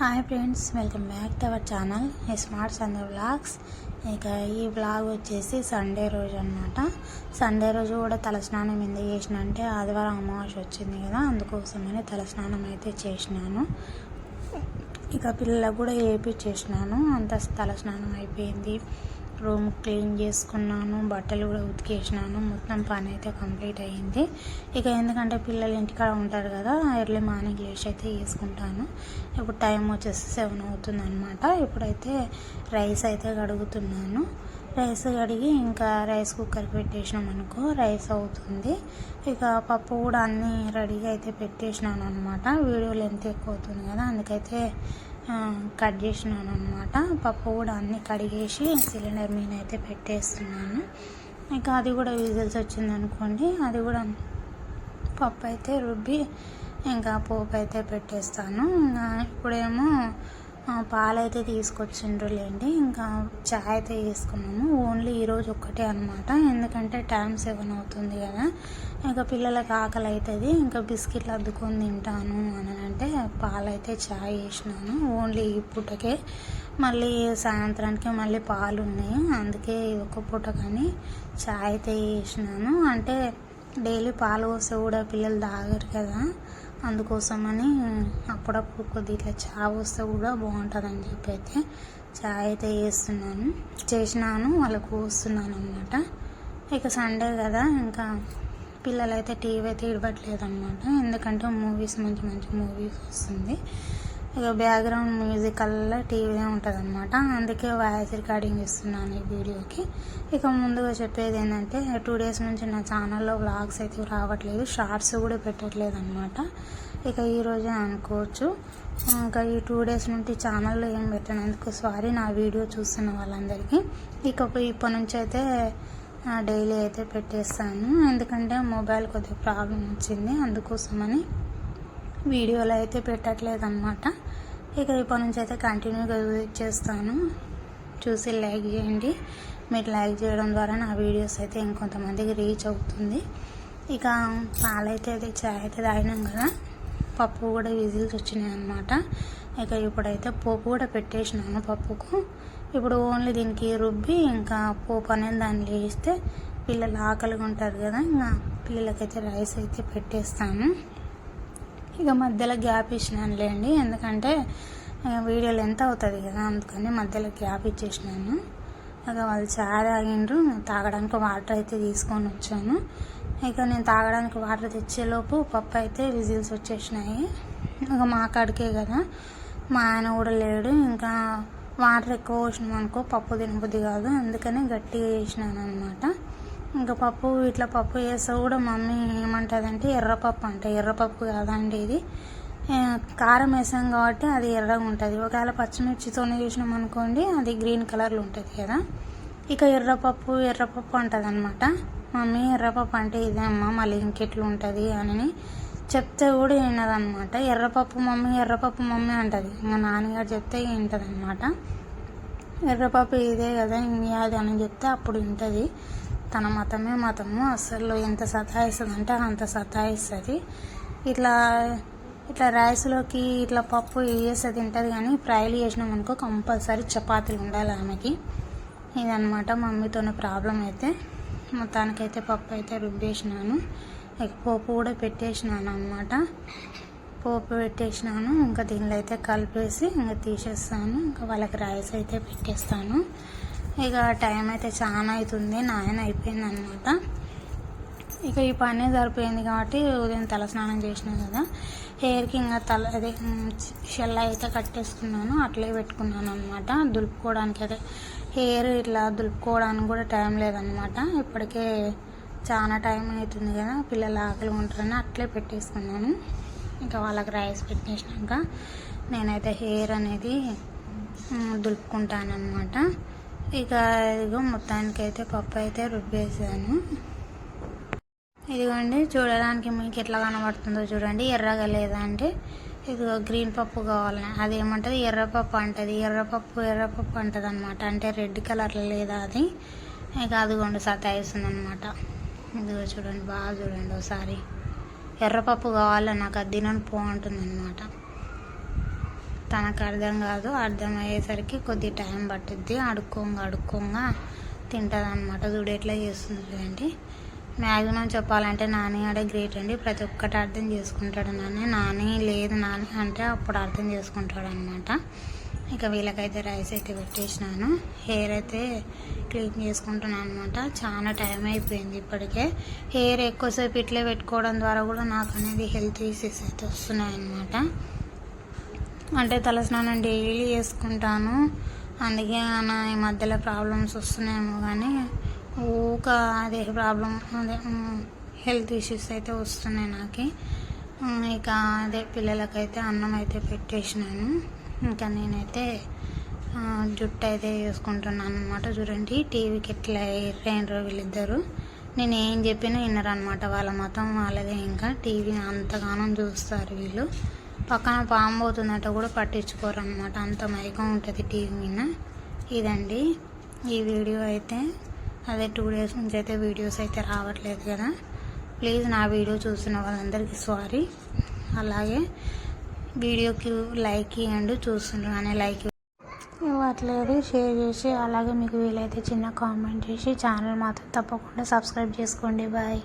Hi friends welcome back to our channel smart Sunday vlogs ఇక ఈ vlog వచ్చేసి Sunday రోజు అనమాట సండే రోజు కూడా తలస్నానం ఎందుకు చేసిన అంటే ఆదివారం అమావాస్య వచ్చింది కదా అందుకోసమని తలస్నానం అయితే చేసినాను. ఇక పిల్లలకు కూడా చేసినాను అంత తలస్నానం అయిపోయింది. రూమ్ క్లీన్ చేసుకున్నాను బట్టలు కూడా ఉతికేసినాను మొత్తం పని అయితే కంప్లీట్ అయ్యింది. ఇక ఎందుకంటే పిల్లలు ఇంటికాడ ఉంటారు కదా ఎర్లీ మార్నింగ్ లేచి అయితే వేసుకుంటాను ఇప్పుడు టైం వచ్చేసి సెవెన్ అవుతుంది అనమాట ఇప్పుడైతే రైస్ అయితే కడుగుతున్నాను. రైస్ కడిగి ఇంకా రైస్ కుక్కర్కి పెట్టేసినాం అనుకో రైస్ అవుతుంది. ఇక పప్పు కూడా అన్నీ రెడీగా అయితే పెట్టేసినాను అనమాట వీడియో లెంత్ ఎక్కువ అవుతుంది కదా అందుకైతే కట్ చేసినాను అనమాట పప్పు కూడా అన్నీ కడిగేసి సిలిండర్ మీద అయితే పెట్టేస్తున్నాను. ఇంకా అది కూడా విజిల్స్ వచ్చింది అనుకోండి అది కూడా పప్పు అయితే రుబ్బి ఇంకా పోపు అయితే పెట్టేస్తాను. ఇంకా ఇప్పుడేమో పాలైతే తీసుకొచ్చిండ్రులేండి. ఇంకా చాయ్ అయితే తీసుకున్నాము ఓన్లీ ఈరోజు ఒక్కటే అనమాట ఎందుకంటే టైం సెవెన్ అవుతుంది కదా. ఇంకా పిల్లలకు ఆకలి అవుతుంది ఇంకా బిస్కెట్లు అద్దుకొని తింటాను అని అంటే పాలైతే చాయ్ వేసినాను ఓన్లీ ఈ పూటకే. మళ్ళీ సాయంత్రానికి మళ్ళీ పాలు ఉన్నాయి అందుకే ఒక పూట కానీ చాయ్ అయితే వేసినాను అంటే డైలీ పాలు పోస్తే కూడా పిల్లలు తాగరు కదా. అందుకోసమని అప్పుడప్పుడు కొద్ది ఇట్లా చాయ్ వస్తే కూడా బాగుంటుందని చెప్పి అయితే చాయ్ అయితే చేస్తున్నాను. చేసినాను వాళ్ళకు వస్తున్నాను అనమాట ఇక సండే కదా ఇంకా పిల్లలైతే టీవీ అయితే ఇవ్వట్లేదు అనమాట ఎందుకంటే మూవీస్ మంచి మంచి మూవీస్ వస్తుంది. ఇక బ్యాక్గ్రౌండ్ మ్యూజిక్ అలా టీవీనే ఉంటుంది అనమాట అందుకే వాయిస్ రికార్డింగ్ ఇస్తున్నాను ఈ వీడియోకి. ఇక ముందుగా చెప్పేది ఏంటంటే టూ డేస్ నుంచి నా ఛానల్లో వ్లాగ్స్ అయితే రావట్లేదు. షార్ట్స్ కూడా పెట్టట్లేదు అనమాట ఇక ఈరోజే అనుకోవచ్చు. ఇంకా ఈ టూ డేస్ నుండి ఛానల్లో ఏం పెట్టినందుకు సారీ నా వీడియో చూస్తున్న వాళ్ళందరికీ. ఇక ఇప్పటి నుంచి అయితే డైలీ అయితే పెట్టేస్తాను. ఎందుకంటే మొబైల్ కొద్దిగా ప్రాబ్లం వచ్చింది. అందుకోసమని వీడియోలో అయితే పెట్టట్లేదు అనమాట ఇక ఇప్పటి నుంచి అయితే కంటిన్యూగా వెయిట్ చేస్తాను. చూసి లైక్ చేయండి. మీరు లైక్ చేయడం ద్వారా నా వీడియోస్ అయితే ఇంకొంతమందికి రీచ్ అవుతుంది. ఇక పాలైతే అయితే చాయ్ అయితే తాగినాం కదా. పప్పు కూడా విజిల్స్ వచ్చినాయి అనమాట ఇక ఇప్పుడైతే పోపు కూడా పెట్టేసినాను పప్పుకు. ఇప్పుడు ఓన్లీ దీనికి రుబ్బి ఇంకా పోపు అనేది దాన్ని వేస్తే పిల్లలు ఆకలిగా ఉంటారు కదా ఇంకా పిల్లలకైతే రైస్ అయితే పెట్టేస్తాను. ఇక మధ్యలో గ్యాప్ ఇచ్చినానులేండి ఎందుకంటే వీడియోలు ఎంత అవుతుంది కదా అందుకని మధ్యలో గ్యాప్ ఇచ్చేసినాను. ఇక వాళ్ళు చాయ్ తాగిండ్రు తాగడానికి వాటర్ అయితే తీసుకొని వచ్చాను. ఇక నేను తాగడానికి వాటర్ తెచ్చేలోపు పప్పు అయితే విజిల్స్ వచ్చేసినాయి. ఇక మా కాడికే కదా మా ఆయన కూడా లేడు. ఇంకా వాటర్ ఎక్కువ పోసినాం అనుకో పప్పు తినబుద్ది కాదు. అందుకనే గట్టిగా చేసినాను అనమాట ఇంకా పప్పు ఇట్లా పప్పు చేస్తే కూడా మమ్మీ ఏమంటుందంటే ఎర్రపప్పు అంటే. ఎర్రపప్పు కాదండి ఇది. కారం వేసాం కాబట్టి అది ఎర్రగా ఉంటుంది. ఒకవేళ పచ్చిమిర్చితోనే చేసినాం అనుకోండి అది గ్రీన్ కలర్లో ఉంటుంది కదా. ఇక ఎర్రపప్పు ఎర్రపప్పు అంటుంది అనమాట మమ్మీ ఎర్రపప్పు అంటే ఇదే అమ్మ మళ్ళీ ఇంకెట్లు ఉంటుంది అని చెప్తే కూడా వినదనమాట ఎర్రపప్పు మమ్మీ ఎర్రపప్పు మమ్మీ అంటుంది. ఇంకా నాన్నగారు చెప్తే వింటుంది అనమాట ఎర్రపప్పు ఇదే కదా అది అని చెప్తే అప్పుడు వింటుంది తన మతమే మతము. అసలు ఎంత సతాయిస్తుంది అంటే అంత సతాయిస్తుంది. ఇట్లా ఇట్లా రైస్లోకి ఇట్లా పప్పు వేస్తే తింటుంది కానీ ఫ్రైలు చేసినాం అనుకో కంపల్సరీ చపాతీలు ఉండాలి ఆమెకి. ఇదనమాట మమ్మీతోనే ప్రాబ్లం అయితే. మొత్తానికైతే పప్పు అయితే రుబ్బేసినాను. పోపు కూడా పెట్టేసినాను అనమాట పోపు పెట్టేసినాను ఇంకా దీనిలో అయితే కలిపేసి ఇంకా తీసేస్తాను. ఇంకా వాళ్ళకి రైస్ అయితే పెట్టేస్తాను. ఇక టైం అయితే చాలా అవుతుంది. నాయన అయిపోయింది అనమాట ఇక ఈ పని సరిపోయింది కాబట్టి ఉదయం తల స్నానం చేసినా కదా. హెయిర్కి ఇంకా తల అదే షెల్ అయితే కట్టేసుకున్నాను. అట్లే పెట్టుకున్నాను అనమాట దులుపుకోవడానికి అదే. హెయిర్ ఇట్లా దులుపుకోవడానికి కూడా టైం లేదనమాట ఇప్పటికే చాలా టైం అవుతుంది కదా. పిల్లలు ఆకలి ఉంటారని అట్లే పెట్టేసుకున్నాను. ఇంకా వాళ్ళకి రైస్ పెట్టేసినాక నేనైతే హెయిర్ అనేది దులుపుకుంటాను అనమాట ఇక ఇదిగో మొత్తానికైతే పప్పు అయితే రుబ్బేసాను. ఇదిగోండి చూడడానికి మీకు ఎట్లా కనబడుతుందో చూడండి. ఎర్రగా లేదా అంటే ఇదిగో గ్రీన్ పప్పు కావాలి అది ఏమంటుంది ఎర్రపప్పు అంటది. ఎర్రపప్పు ఎర్రపప్పు అంటది అనమాట అంటే రెడ్ కలర్లో లేదా అది. ఇక అదిగోండి సతాయిస్తుంది అనమాట ఇదిగో చూడండి బాగా చూడండి ఒకసారి ఎర్రపప్పు కావాలి? నాకు అది తినని బాగుంటుంది అనమాట తనకు అర్థం కాదు. అర్థమయ్యేసరికి కొద్ది టైం పట్టుద్ది. అడుక్కోంగా అడుక్కోంగా తింటుంది అనమాట చూడు ఎట్లా చేస్తుంది చూడండి. మ్యాక్సిమం చెప్పాలంటే నాని ఆడే గ్రేట్ అండి. ప్రతి ఒక్కటి అర్థం చేసుకుంటాడు నాని. నాని లేదు నాని అంటే అప్పుడు అర్థం చేసుకుంటాడు అనమాట ఇక వీళ్ళకైతే రైస్ అయితే పెట్టేసినాను. హెయిర్ అయితే క్లీన్ చేసుకుంటున్నాను అనమాట చాలా టైం అయిపోయింది ఇప్పటికే. హెయిర్ ఎక్కువసేపు ఇట్లే పెట్టుకోవడం ద్వారా కూడా నాకు అనేది హెల్త్ ఇష్యూస్ అయితే వస్తున్నాయన్నమాట అంటే తలస్నానం డైలీ చేసుకుంటాను. అందుకే నా ఈ మధ్యలో ప్రాబ్లమ్స్ వస్తున్నాయేమో కానీ ఊక అదే ప్రాబ్లం అదే హెల్త్ ఇష్యూస్ అయితే వస్తున్నాయి నాకు. ఇక అదే పిల్లలకైతే అన్నం అయితే పెట్టేసినాను. ఇంకా నేనైతే జుట్టు అయితే వేసుకుంటున్నాను అనమాట చూడండి టీవీకి ఎట్లా అయిపోయినారో వీళ్ళిద్దరు. నేను ఏం చెప్పినా వినరు అనమాట వాళ్ళ మతం వాళ్ళదే. ఇంకా టీవీ అంతగానం చూస్తారు వీళ్ళు. పక్కన పాము పోతుందంటే కూడా పట్టించుకోరు అనమాట అంత మైకం ఉంటుంది టీవీ మీద. ఇదండి. ఈ వీడియో అయితే అదే టూ డేస్ నుంచి అయితే వీడియోస్ అయితే రావట్లేదు కదా. ప్లీజ్ నా వీడియో చూసిన వాళ్ళందరికీ సారీ. అలాగే వీడియోకి లైక్ ఇవ్వండి చూస్తున్నాను లైక్ ఇవ్వట్లేదు షేర్ చేసి అలాగే మీకు వీలైతే చిన్న కామెంట్ చేసి ఛానల్ మాత్రం తప్పకుండా సబ్స్క్రైబ్ చేసుకోండి. బాయ్.